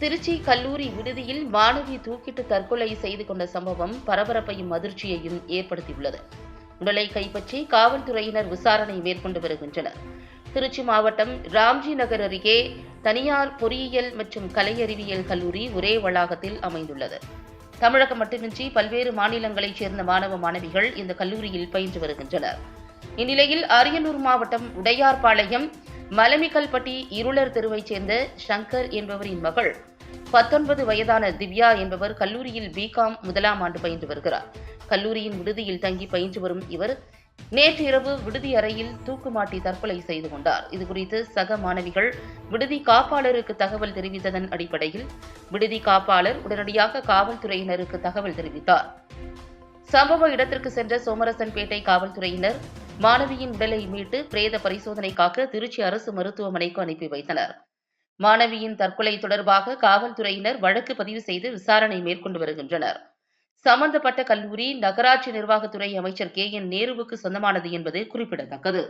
திருச்சி கல்லூரி விடுதியில் மாணவி தூக்கிட்டு தற்கொலை செய்து கொண்ட சம்பவம் பரபரப்பையும் அதிர்ச்சியையும் ஏற்படுத்தியுள்ளது. உடலை கைப்பற்றி காவல்துறையினர் விசாரணை மேற்கொண்டு வருகின்றனர். திருச்சி மாவட்டம் ராம்ஜி நகர் அருகே தனியார் பொறியியல் மற்றும் கலை அறிவியல் கல்லூரி ஒரே வளாகத்தில் அமைந்துள்ளது. தமிழகம் மட்டுமின்றி பல்வேறு மாநிலங்களைச் சேர்ந்த மாணவ மாணவிகள் இந்த கல்லூரியில் பயின்று வருகின்றனர். இந்நிலையில் அரியலூர் மாவட்டம் உடையார்பாளையம் மலமிக்கல்பட்டி இருளர் தெருவைச் சேர்ந்த சங்கர் என்பவரின் மகள் பத்தொன்பது வயதான திவ்யா என்பவர் கல்லூரியில் பிகாம் முதலாம் ஆண்டு பயின்று வருகிறார். கல்லூரியின் விடுதியில் தங்கி பயின்று வரும் இவர் நேற்று இரவு விடுதி அறையில் தூக்குமாட்டி தற்கொலை செய்து கொண்டார். இதுகுறித்து சக மாணவிகள் விடுதி காப்பாளருக்கு தகவல் தெரிவித்ததன் அடிப்படையில் விடுதி காப்பாளர் உடனடியாக காவல்துறையினருக்கு தகவல் தெரிவித்தார். சம்பவ இடத்திற்கு சென்ற சோமரசன்பேட்டை காவல்துறையினர் மாணவியின் உடலை மீட்டு பிரேத பரிசோதனைக்காக திருச்சி அரசு மருத்துவமனைக்கு அனுப்பி வைத்தனர். மாணவியின் தற்கொலை தொடர்பாக காவல்துறையினர் வழக்கு பதிவு செய்து விசாரணை மேற்கொண்டு வருகின்றனர். சம்பந்தப்பட்ட கல்லூரி நகராட்சி நிர்வாகத்துறை அமைச்சர் கே என் நேருவுக்கு சொந்தமானது என்பது குறிப்பிடத்தக்கது.